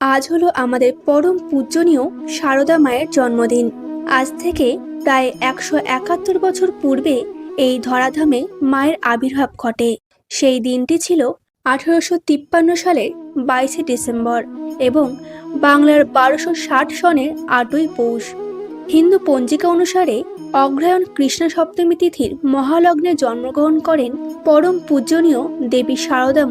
আজ হলো আমাদের পরম পূজনীয় সারদা মায়ের জন্মদিন। আজ থেকে প্রায় একশো একাত্তর বছর পূর্বে এই ধরাধামে মায়ের আবির্ভাব ঘটে। সেই দিনটি ছিল আঠারোশো তিপ্পান্ন সালের বাইশে ডিসেম্বর এবং বাংলার বারোশো ষাট সনের আটই পৌষ। হিন্দু পঞ্জিকা অনুসারে অগ্রহায়ণ কৃষ্ণ সপ্তমী তিথির মহালগ্নে জন্মগ্রহণ করেন পরম পূজনীয় দেবী সারদা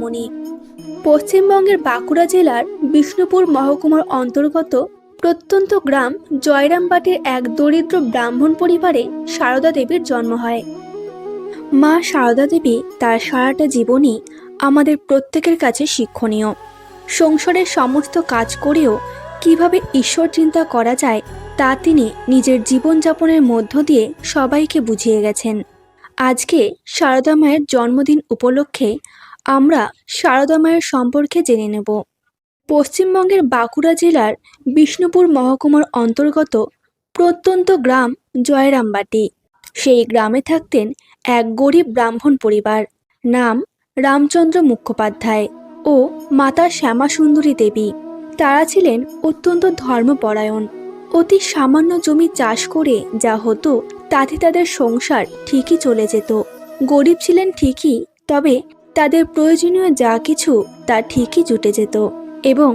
পশ্চিমবঙ্গের বাঁকুড়া জেলার বিষ্ণুপুর মহকুমার অন্তর্গত প্রত্যন্ত গ্রাম জয়রামবাটির এক দরিদ্র ব্রাহ্মণ পরিবারে সারদা দেবীর জন্ম হয়। মা সারদা দেবী তার সারাটা জীবনই আমাদের প্রত্যেকের কাছে শিক্ষণীয়। সংসারের সমস্ত কাজ করেও কীভাবে ঈশ্বর চিন্তা করা যায়, তা তিনি নিজের জীবনযাপনের মধ্য দিয়ে সবাইকে বুঝিয়ে গেছেন। আজকে সারদা মায়ের জন্মদিন উপলক্ষে আমরা সারদা মায়ের সম্পর্কে জেনে নেব। পশ্চিমবঙ্গের বাঁকুড়া জেলার বিষ্ণুপুর মহকুমার অন্তর্গত প্রত্যন্ত গ্রাম জয়রামবাটি। সেই গ্রামে থাকতেন এক গরিব ব্রাহ্মণ পরিবার। নাম রামচন্দ্র মুখোপাধ্যায় ও মাতা শ্যামা সুন্দরী দেবী। তারা ছিলেন অত্যন্ত ধর্মপরায়ণ। অতি সামান্য জমি চাষ করে যা হতো তাতে তাদের সংসার ঠিকই চলে যেত। গরিব ছিলেন ঠিকই, তবে তাদের প্রয়োজনীয় যা কিছু তা ঠিকই জুটে যেত এবং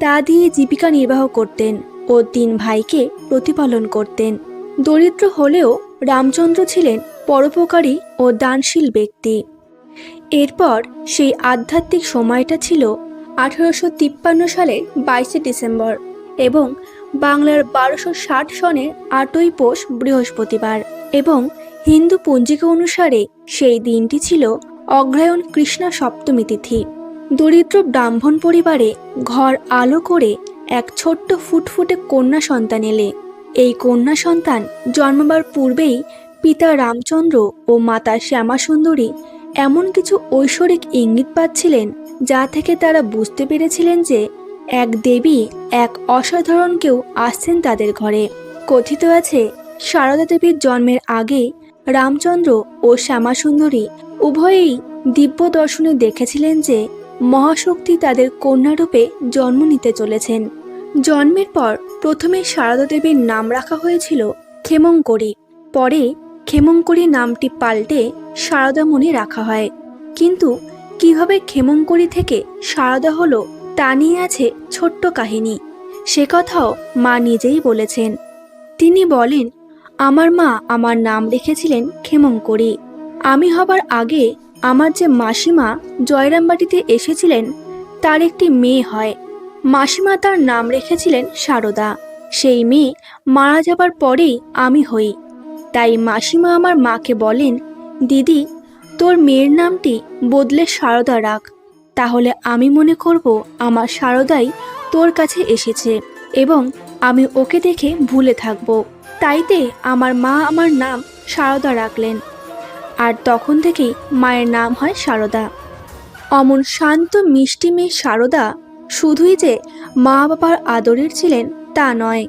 তা দিয়ে জীবিকা নির্বাহ করতেন ও তিন ভাইকে প্রতিপালন করতেন। দরিদ্র হলেও রামচন্দ্র ছিলেন পরোপকারী ও দানশীল ব্যক্তি। এরপর সেই আধ্যাত্মিক সময়টা ছিল আঠারোশো তিপ্পান্ন সালের বাইশে ডিসেম্বর এবং বাংলার বারোশো ষাট সনের আটই পোষ বৃহস্পতিবার এবং হিন্দু পঞ্জিকা অনুসারে সেই দিনটি ছিল অগ্রায়ণ কৃষ্ণা সপ্তমী তিথি। দরিদ্র ব্রাহ্মণ পরিবারে ঘর আলো করে এক ছোট্ট ফুটফুটে কন্যা সন্তান এলে। এই কন্যা সন্তান জন্মবার পূর্বেই পিতা রামচন্দ্র ও মাতা শ্যামা সুন্দরী এমন কিছু ঐশ্বরিক ইঙ্গিত পাচ্ছিলেন, যা থেকে তারা বুঝতে পেরেছিলেন যে এক দেবী এক অসাধারণ কেউ আসছেন তাদের ঘরে। কথিত আছে সারদা দেবীর জন্মের আগে রামচন্দ্র ও শ্যামাসুন্দরী উভয়েই দিব্য দর্শনে দেখেছিলেন যে মহাশক্তি তাদের কন্যারূপে জন্ম নিতে চলেছেন। জন্মের পর প্রথমে সারদা দেবীর নাম রাখা হয়েছিল ক্ষেমঙ্করী। পরে ক্ষেমঙ্করী নামটি পাল্টে সারদামণি রাখা হয়। কিন্তু কীভাবে ক্ষেমঙ্করী থেকে সারদা হলো তা নিয়ে আছে ছোট্ট কাহিনী। সে কথাও মা নিজেই বলেছেন। তিনি বলেন আমার মা আমার নাম রেখেছিলেন ক্ষেমঙ্করী আমি হবার আগে আমার যে মাসিমা জয়রামবাটিতে এসেছিলেন, তার একটি মেয়ে হয়। মাসিমা তার নাম রেখেছিলেন সারদা। সেই মেয়ে মারা যাবার পরেই আমি হই। তাই মাসিমা আমার মাকে বলেন, দিদি, তোর মেয়ের নামটি বদলে সারদা রাখ। তাহলে আমি মনে করব আমার সারদাই তোর কাছে এসেছে এবং আমি ওকে দেখে ভুলে থাকব। তাইতে আমার মা আমার নাম সারদা রাখলেন। আর তখন থেকেই মায়ের নাম হয় সারদা। অমন শান্ত, মিষ্টি মেয়ে সারদা শুধুই যে মা বাবার আদরের ছিলেন তা নয়,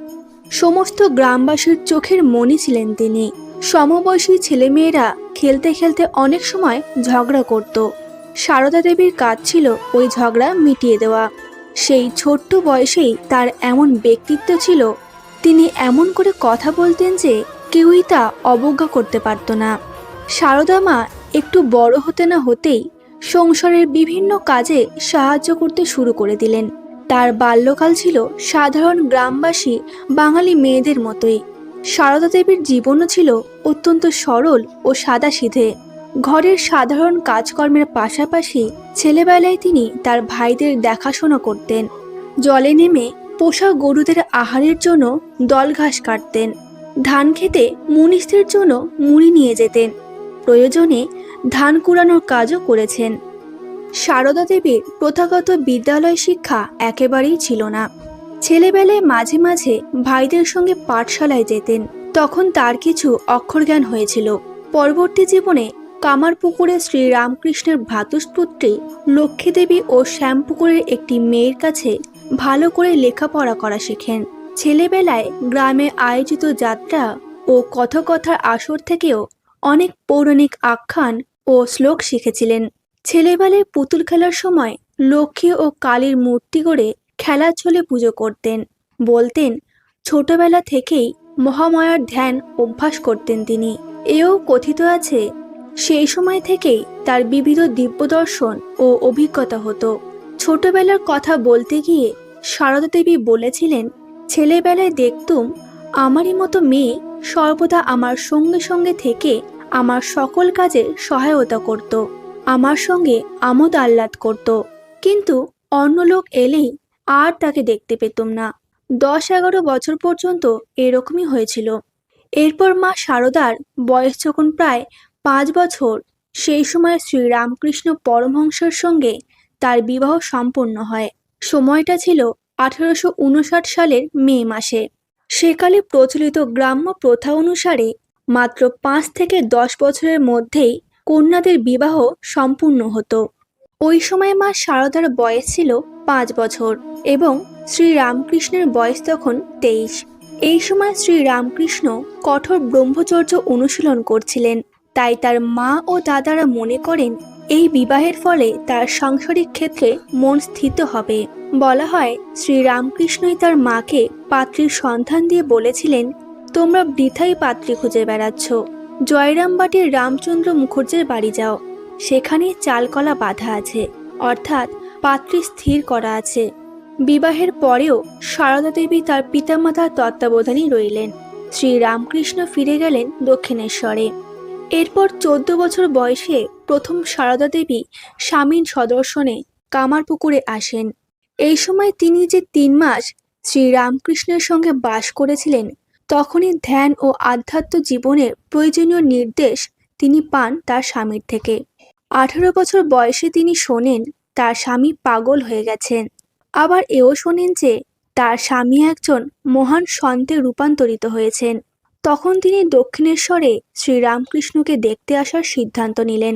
সমস্ত গ্রামবাসীর চোখের মনি ছিলেন তিনি। সমবয়সী ছেলেমেয়েরা খেলতে খেলতে অনেক সময় ঝগড়া করত। সারদা দেবীর কাজ ছিল ওই ঝগড়া মিটিয়ে দেওয়া। সেই ছোট্ট বয়সেই তার এমন ব্যক্তিত্ব ছিল তিনি এমন করে কথা বলতেন যে কেউই তা অবজ্ঞা করতে পারত না। সারদা মা একটু বড় হতে না হতেই সংসারের বিভিন্ন কাজে সাহায্য করতে শুরু করে দিলেন। তার বাল্যকাল ছিল সাধারণ গ্রামবাসী, বাঙালি মেয়েদের মতোই। সারদা দেবীর জীবনও ছিল অত্যন্ত সরল ও সাদাসিধে। ঘরের সাধারণ কাজকর্মের পাশাপাশি ছেলেবেলায় তিনি তার ভাইদের দেখাশোনা করতেন। জলে নেমে পোষা গরুদের আহারের জন্য দল ঘাস কাটতেন। ধান খেতে মুনিষদের জন্য মুড়ি নিয়ে যেতেন। প্রয়োজনে ধান কুড়ানোর কাজও করেছেন। সারদা দেবীর প্রথাগত বিদ্যালয় শিক্ষা একেবারেই ছিল না। ছেলেবেলায় মাঝে মাঝে ভাইদের সঙ্গে পাঠশালায় যেতেন। তখন তার কিছু অক্ষরজ্ঞান হয়েছিল। পরবর্তী জীবনে কামারপুকুরে শ্রী রামকৃষ্ণের ভ্রাতুষ্পুত্রী লক্ষ্মী দেবী ও শ্যামপুকুরের একটি মেয়ের কাছে ভালো করে লেখাপড়া করা শেখেন। ছেলেবেলায় গ্রামে আয়োজিত যাত্রা ও কথকথার আসর থেকেও অনেক পৌরাণিক আখ্যান ও শ্লোক শিখেছিলেন। ছেলেবেলায় পুতুল খেলার সময় লক্ষ্মী ও কালীর মূর্তি গড়ে খেলার ছলে পুজো করতেন। বলতেন, ছোটবেলা থেকেই মহামায়ার ধ্যান অভ্যাস করতেন তিনি। এও কথিত আছে, সেই সময় থেকেই তার বিবিধ দিব্যদর্শন ও অভিজ্ঞতা হতো। ছোটবেলার কথা বলতে গিয়ে সারদা দেবী বলেছিলেন, ছেলেবেলায় দেখতুম আমারই মতো মেয়ে সর্বদা আমার সঙ্গে সঙ্গে থেকে আমার সকল কাজে সহায়তা করত, আমার সঙ্গে আমোদ আহ্লাদ করত। কিন্তু অন্য লোক এলেই আর তাকে দেখতে পেতুম না। দশ এগারো বছর পর্যন্ত এরকমই হয়েছিল। এরপর মা শারদার বয়স যখন প্রায় পাঁচ বছর, সেই সময় শ্রী রামকৃষ্ণ পরমহংসের সঙ্গে তার বিবাহ সম্পন্ন হয়। সময়টা ছিল আঠারোশো উনষাট সালের মে মাসে। সেকালে প্রচলিত গ্রাম্য প্রথা অনুসারে মাত্র পাঁচ থেকে দশ বছরের মধ্যেই কন্যাদের বিবাহ সম্পূর্ণ হতো। ওই সময় মা শারদার বয়স ছিল পাঁচ বছর এবং শ্রী রামকৃষ্ণের বয়স তখন তেইশ। এই সময় শ্রী রামকৃষ্ণ কঠোর ব্রহ্মচর্য অনুশীলন করছিলেন। তাই তার মা ও দাদারা মনে করেন এই বিবাহের ফলে তার সাংসারিক ক্ষেত্রে মন স্থিত হবে। বলা হয় শ্রী রামকৃষ্ণই তার মাকে পাত্রীর সন্ধান দিয়ে বলেছিলেন, তোমরা বৃথাই পাত্রী খুঁজে বেড়াচ্ছ। জয়রামবাটির রামচন্দ্র মুখর্জির বাড়ি যাও। সেখানে চালকলা বাঁধা আছে। অর্থাৎ পাত্রী স্থির করা আছে। বিবাহের পরেও সারদা দেবী তার পিতামাতার তত্ত্বাবধানেই রইলেন। শ্রী রামকৃষ্ণ ফিরে গেলেন দক্ষিণেশ্বরে। এরপর চোদ্দ বছর বয়সে প্রথম সারদা দেবী স্বামীর সদর্শনে কামারপুকুরে আসেন। এই সময় তিনি যে তিন মাস শ্রী রামকৃষ্ণের সঙ্গে বাস করেছিলেন, তখনই ধ্যান ও আধ্যাত্ম জীবনের প্রয়োজনীয় নির্দেশ তিনি পান তার স্বামীর থেকে। আঠারো বছর বয়সে তিনি শোনেন তার স্বামী পাগল হয়ে গেছেন। আবার এও শোনেন যে তার স্বামী একজন মহান সন্তে রূপান্তরিত হয়েছেন। তখন তিনি দক্ষিণেশ্বরে শ্রীরামকৃষ্ণকে দেখতে আসার সিদ্ধান্ত নিলেন।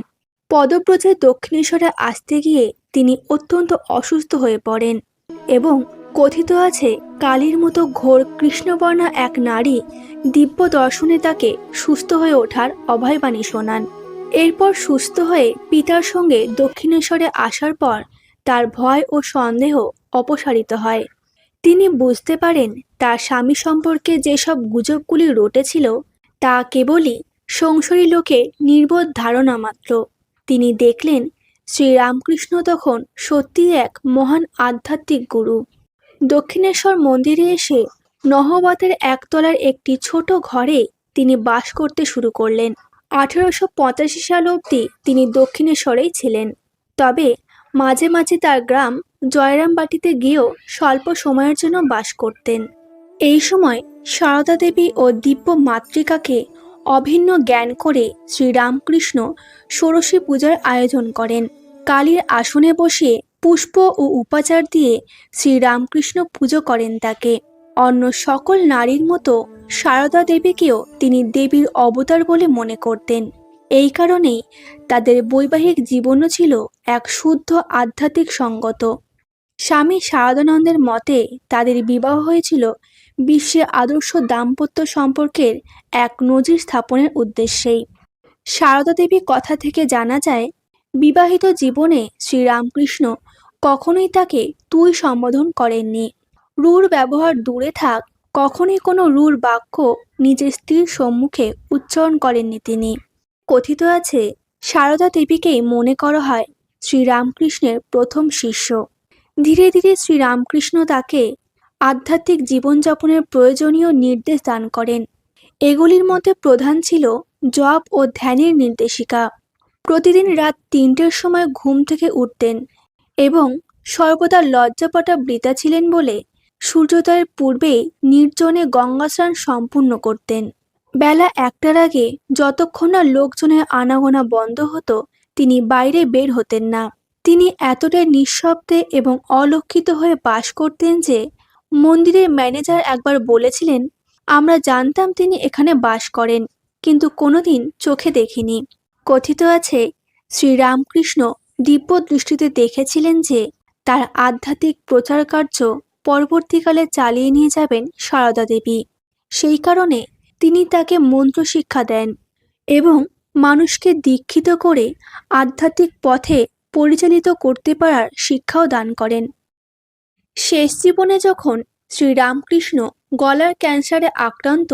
পদব্রজে দক্ষিণেশ্বরে আসতে গিয়ে তিনি অত্যন্ত অসুস্থ হয়ে পড়েন এবং কথিত আছে, কালীর মতো ঘোর কৃষ্ণবর্ণা এক নারী দিব্য দর্শনে তাকে সুস্থ হয়ে ওঠার অভয়বাণী শোনান। এরপর সুস্থ হয়ে পিতার সঙ্গে দক্ষিণেশ্বরে আসার পর তার ভয় ও সন্দেহ অপসারিত হয়। তিনি বুঝতে পারেন তার স্বামী সম্পর্কে যেসব গুজবগুলি রটেছিল, তা কেবলই সংসারী লোকের নির্বোধ ধারণা মাত্র। তিনি দেখলেন, শ্রীরামকৃষ্ণ তখন সত্যি এক মহান আধ্যাত্মিক গুরু। দক্ষিণেশ্বর মন্দিরে এসে নহবতের একতলার একটি ছোট ঘরে তিনি বাস করতে শুরু করলেন। আঠেরোশো পঁচাশি সাল অবধি তিনি দক্ষিণেশ্বরেই ছিলেন। তবে মাঝে মাঝে তার গ্রাম জয়রামবাটিতে গিয়েও স্বল্প সময়ের জন্য বাস করতেন। এই সময় সারদা দেবী ও দিব্য মাতৃকাকে অভিন্ন জ্ঞান করে শ্রীরামকৃষ্ণ ষোড়শী পূজার আয়োজন করেন। কালীর আসনে বসে পুষ্প ও উপাচার দিয়ে শ্রীরামকৃষ্ণ পুজো করেন তাকে। অন্য সকল নারীর মতো সারদা দেবীকেও তিনি দেবীর অবতার বলে মনে করতেন। এই কারণেই তাদের বৈবাহিক জীবনও ছিল এক শুদ্ধ আধ্যাত্মিক সঙ্গত। স্বামী শারদানন্দের মতে তাদের বিবাহ হয়েছিল বিশ্বে আদর্শ দাম্পত্য সম্পর্কের এক নজির স্থাপনের উদ্দেশ্যেই। সারদা দেবীর কথা থেকে জানা যায়, বিবাহিত জীবনে শ্রীরামকৃষ্ণ কখনোই তাকে তুই সম্বোধন করেননি। রূঢ় ব্যবহার দূরে থাক, কখনোই কোনো রূঢ় বাক্য নিজের স্ত্রীর সম্মুখে উচ্চারণ করেননি তিনি। কথিত আছে, সারদা দেবীকেই মনে করা হয় শ্রীরামকৃষ্ণের প্রথম শিষ্য। ধীরে ধীরে শ্রীরামকৃষ্ণ তাকে আধ্যাত্মিক জীবনযাপনের প্রয়োজনীয় নির্দেশ দান করেন। এগুলির মধ্যে প্রধান ছিল জপ ও ধ্যানের নির্দেশিকা। প্রতিদিন রাত তিনটের সময় ঘুম থেকে উঠতেন এবং সর্বদা লজ্জাপটা বৃতা ছিলেন বলে সূর্যোদয়ের পূর্বেই নির্জনে গঙ্গা স্নান সম্পূর্ণ করতেন। বেলা একটার আগে যতক্ষণ না লোকজনের আনাগোনা বন্ধ হতো, তিনি বাইরে বের হতেন না। তিনি এতটাই নিঃশব্দে এবং অলক্ষিত হয়ে বাস করতেন যে, মন্দিরের ম্যানেজার একবার বলেছিলেন, আমরা জানতাম তিনি এখানে বাস করেন, কিন্তু কোনোদিন চোখে দেখিনি। কথিত আছে, শ্রীরামকৃষ্ণ দিব্য দৃষ্টিতে দেখেছিলেন যে, তার আধ্যাত্মিক প্রচার কার্য পরবর্তীকালে চালিয়ে নিয়ে যাবেন সারদা দেবী। সেই কারণে তিনি তাকে মন্ত্র শিক্ষা দেন এবং মানুষকে দীক্ষিত করে আধ্যাত্মিক পথে পরিচালিত করতে পারার শিক্ষাও দান করেন। শেষ জীবনে যখন শ্রীরামকৃষ্ণ গলার ক্যান্সারে আক্রান্ত,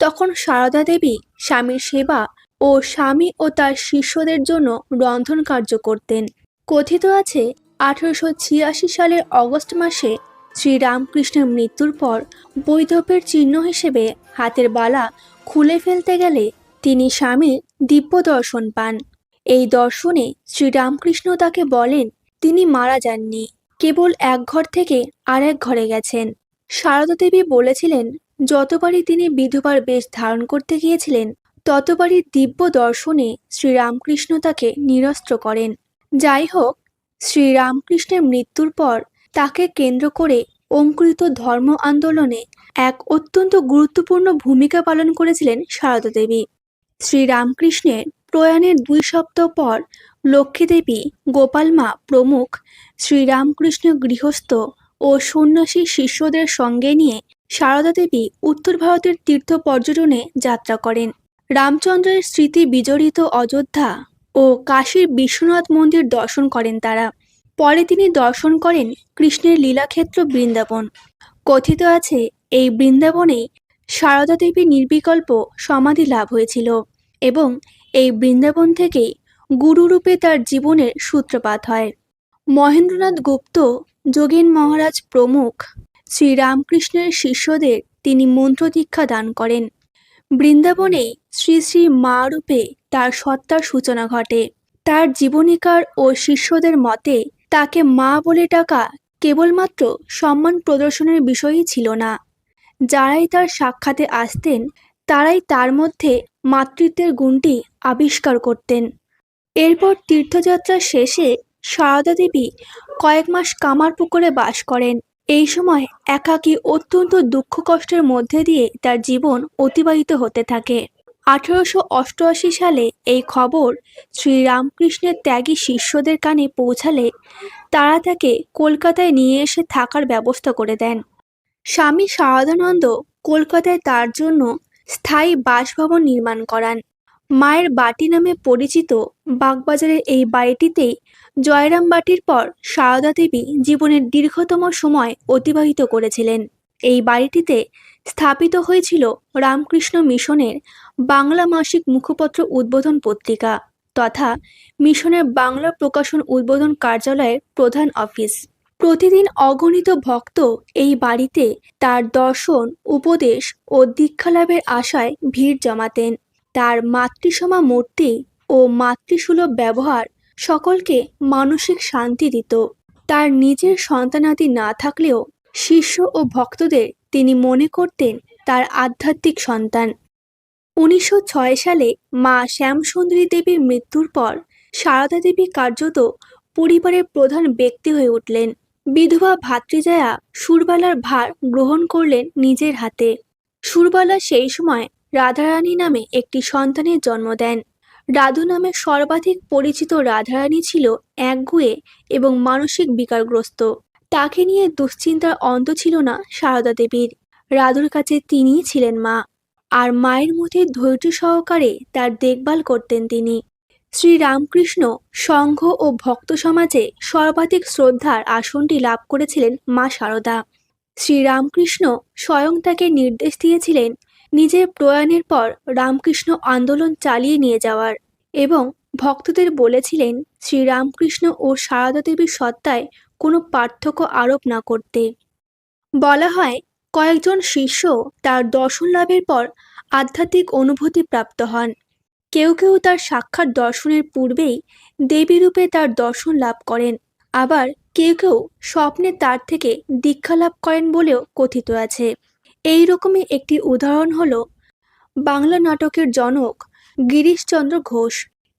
তখন সারদা দেবী স্বামীর সেবা ও স্বামী ও তার শিষ্যদের জন্য রন্ধন কার্য করতেন। কথিত আছে, আঠারোশো ছিয়াশি সালের অগস্ট মাসে শ্রীরামকৃষ্ণের মৃত্যুর পর বৈধব্যের চিহ্ন হিসেবে হাতের বালা খুলে ফেলতে গেলে তিনি স্বামীর দিব্য দর্শন পান। এই দর্শনে শ্রীরামকৃষ্ণ তাকে বলেন, তিনি মারা যাননি। কেবল এক ঘর থেকে আরেক ঘরে গেছেন। সারদা দেবী বলেছিলেন, যতবারই তিনি বিধবার বেশ ধারণ করতে গিয়েছিলেন, ততবারই দিব্য দর্শনে শ্রীরামকৃষ্ণ তাকে নিরস্ত্র করেন। যাই হোক, শ্রীরামকৃষ্ণের মৃত্যুর পর তাকে কেন্দ্র করে অঙ্কুরিত ধর্ম আন্দোলনে এক অত্যন্ত গুরুত্বপূর্ণ ভূমিকা পালন করেছিলেন সারদা দেবী। শ্রীরামকৃষ্ণের প্রয়াণের দুই সপ্তাহ পর লক্ষ্মী দেবী গোপাল মা প্রমুখ শ্রীরামকৃষ্ণ গৃহস্থ ও সন্ন্যাসী শিষ্যদের সঙ্গে নিয়ে সারদা দেবী উত্তর ভারতের তীর্থ পর্যটনে যাত্রা করেন। রামচন্দ্রের স্মৃতি বিজড়িত অযোধ্যা ও কাশীর বিশ্বনাথ মন্দির দর্শন করেন তারা। পরে তিনি দর্শন করেন কৃষ্ণের লীলাক্ষেত্র বৃন্দাবন। কথিত আছে, এই বৃন্দাবনেই সারদা দেবী নির্বিকল্প সমাধি লাভ হয়েছিল এবং এই বৃন্দাবন থেকেই গুরুরূপে তার জীবনের সূত্রপাত হয়। মহেন্দ্রনাথ গুপ্ত, যোগেন মহারাজ প্রমুখ, শ্রীরামকৃষ্ণের শিষ্যদের তিনি মন্ত্র দীক্ষা দান করেন। বৃন্দাবনেই শ্রী শ্রী মা রূপে তার সত্তার সূচনা ঘটে। তার জীবনীকার ও শিষ্যদের মতে তাকে মা বলে ডাকা কেবলমাত্র সম্মান প্রদর্শনের বিষয়ই ছিল না। যারাই তার সাক্ষাতে আসতেন, তারাই তার মধ্যে মাতৃত্বের গুণটি আবিষ্কার করতেন। এরপর তীর্থযাত্রা শেষে সারদা দেবী কয়েক মাস কামারপুকুরে বাস করেন। এই সময় একাকী অত্যন্ত দুঃখ কষ্টের মধ্যে দিয়ে তার জীবন অতিবাহিত হতে থাকে। আঠারোশো অষ্টআশি সালে এই খবর শ্রীরামকৃষ্ণের ত্যাগী শিষ্যদের কানে পৌঁছালে তারা তাকে কলকাতায় নিয়ে এসে থাকার ব্যবস্থা করে দেন। স্বামী সারদানন্দ কলকাতায় তার জন্য স্থায়ী বাসভবন নির্মাণ করান। মায়ের বাটি নামে পরিচিত বাগবাজারের এই বাড়িটিতেই জয়রাম বাটির পর সারদা দেবী জীবনের দীর্ঘতম সময় অতিবাহিত করেছিলেন। এই বাড়িটিতে স্থাপিত হয়েছিল রামকৃষ্ণ মিশনের বাংলা মাসিক মুখপত্র উদ্বোধন পত্রিকা তথা মিশনের বাংলা প্রকাশন উদ্বোধন কার্যালয়ের প্রধান অফিস। প্রতিদিন অগণিত ভক্ত এই বাড়িতে তার দর্শন, উপদেশ ও দীক্ষালাভের আশায় ভিড় জমাতেন। তার মাতৃসমা মূর্তি ও মাতৃসুলভ ব্যবহার সকলকে মানসিক শান্তি দিত। তার নিজের সন্তানাদি না থাকলেও শিষ্য ও ভক্তদের তিনি মনে করতেন তার আধ্যাত্মিক সন্তান। উনিশশো ছয় সালে মা শ্যামসুন্দরী দেবীর মৃত্যুর পর সারদা দেবী কার্যত পরিবারের প্রধান ব্যক্তি হয়ে উঠলেন। বিধবা ভাতৃজায়া সুরবালার ভার গ্রহণ করলেন নিজের হাতে। সুরবালা সেই সময় রাধারানী নামে একটি সন্তানের জন্ম দেন। রাধু নামে সর্বাধিক পরিচিত রাধারানী ছিল একগুয়ে এবং মানসিক বিকারগ্রস্ত। তাকে নিয়ে দুশ্চিন্তার অন্ত ছিল না সারদা দেবীর। রাধুর কাছে তিনিই ছিলেন মা। আর মায়ের মধ্যে ধৈর্য সহকারে তার দেখভাল করতেন তিনি। শ্রী রামকৃষ্ণ সংঘ ও ভক্ত সমাজে সর্বাধিক শ্রদ্ধার আসনটি লাভ করেছিলেন মা সারদা। শ্রীরামকৃষ্ণ স্বয়ং তাকে নির্দেশ দিয়েছিলেন নিজের প্রয়াণের পর রামকৃষ্ণ আন্দোলন চালিয়ে নিয়ে যাওয়ার এবং ভক্তদের বলেছিলেন শ্রীরামকৃষ্ণ ও সারদা দেবীর সত্তায় কোনো পার্থক্য আরোপ না করতে। বলা হয় কয়েকজন শিষ্য তার দর্শন লাভের পর আধ্যাত্মিক অনুভূতি প্রাপ্ত হন। কেউ কেউ তার সাক্ষাৎ দর্শনের পূর্বেই দেবীরূপে তার দর্শন লাভ করেন। আবার কেউ কেউ স্বপ্নে তার থেকে দীক্ষা লাভ করেন বলেও কথিত আছে। এই রকমই একটি উদাহরণ হলো বাংলা নাটকের জনক গিরিশচন্দ্র ঘোষ,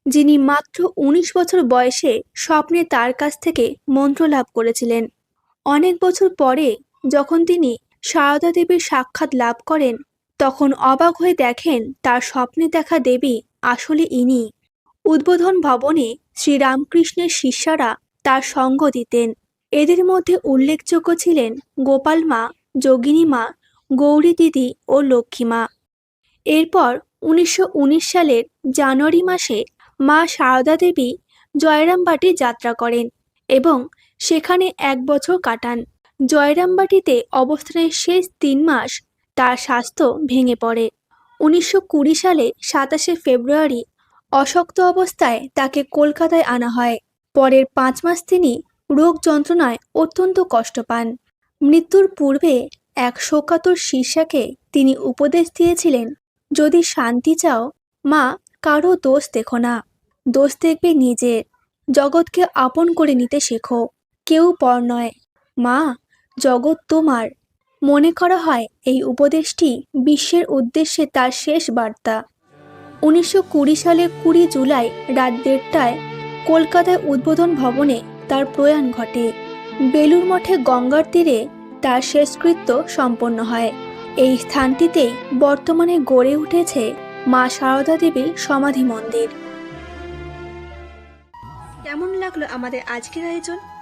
যিনি মাত্র উনিশ বছর বয়সে স্বপ্নে তার কাছ থেকে মন্ত্র লাভ করেছিলেন। অনেক বছর পরে যখন তিনি সারদা দেবীর সাক্ষাৎ লাভ করেন। তখন অবাক হয়ে দেখেন, তার স্বপ্নে দেখা দেবী আসলে ইনি। উদ্বোধন ভবনে শ্রীরামকৃষ্ণের শিষ্যারা তার সঙ্গ দিতেন। এদের মধ্যে উল্লেখযোগ্য ছিলেন গোপাল মা, যোগিনী মা, গৌরী দিদি ও লক্ষ্মী মা। এরপর উনিশশো উনিশ সালের জানুয়ারি মাসে মা সারদা দেবী জয়রামবাটি যাত্রা করেন এবং সেখানে এক বছর কাটান। জয়রামবাটিতে অবস্থানের শেষ তিন মাস তার স্বাস্থ্য ভেঙে পড়ে। উনিশশো কুড়ি সালে সাতাশে ফেব্রুয়ারি অশক্ত অবস্থায় তাকে কলকাতায় আনা হয়। পরের পাঁচ মাস তিনি রোগ যন্ত্রণায় অত্যন্ত কষ্ট পান। মৃত্যুর পূর্বে এক শোকাতর শীর্ষাকে তিনি উপদেশ দিয়েছিলেন, যদি শান্তি চাও, মা, কারও দোষ দেখো না। দোষ দেখবে নিজের। জগৎকে আপন করে নিতে শেখো। কেউ পর নয়। মা জগৎ তোমার। মনে করা হয়, এই উপদেশটি বিশ্বের উদ্দেশ্যে তার শেষ বার্তা। উনিশশো কুড়ি সালের কুড়ি জুলাই রাত দেড়টায় কলকাতায় উদ্বোধন ভবনে তার প্রয়াণ ঘটে। বেলুর মঠে গঙ্গার তীরে তার শেষকৃত্য সম্পন্ন হয়। এই স্থানটিতেই বর্তমানে গড়ে উঠেছে মা সারদা দেবীর সমাধি মন্দির। কেমন লাগল আমাদের আজকের আয়োজন?